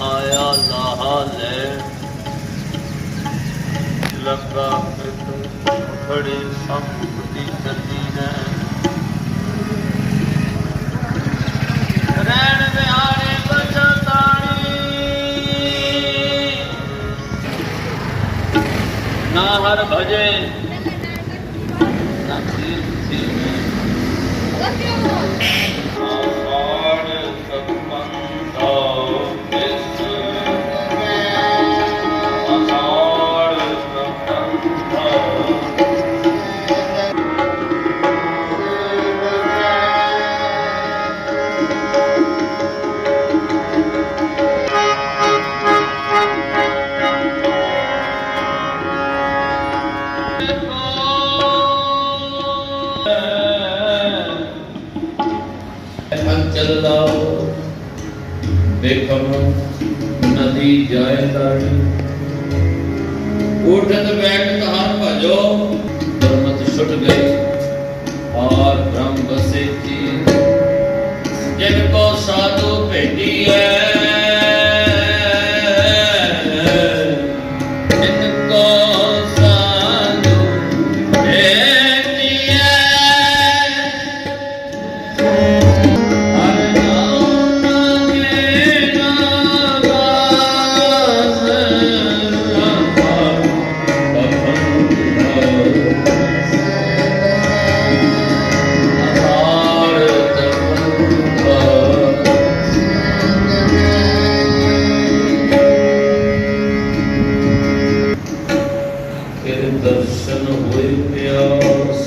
ਆਇਆ ਲਾਹਾ ਲੈ। ਲੰਗਾ ਪਿਤ ਖੜੇ ਸੰਪਤੀ ਚੱਲੀ ਨੇ। ਰਹਿਣ ਵਿਹਾਰੇ ਬਚਤਾਣੀ। ਨਾ ਹਰ ਭਜੇ। ਨਾ ਕੀਰਤੀ Brasil! ਅੰਚਲ ਲਾਓ ਦੇਖਮ ਨਦੀ ਜਾਏ ਤਾਣੀ ਉਠਤ ਬੈਠ ਕਹਾਰ ਭਜੋ ਬਰਮਤ ਛੁੱਟ ਗਈ। ਔਰ ਬ੍ਰਹਮ ਬਸੇ ਜੀ ਜਿਨ ਕੋ ਸਾਧੂ ਭੇਟੀਐ, ਜਿਨ ਕੋ ਦਰਸ਼ਨ ਹੋਏ ਪਿਆਸ।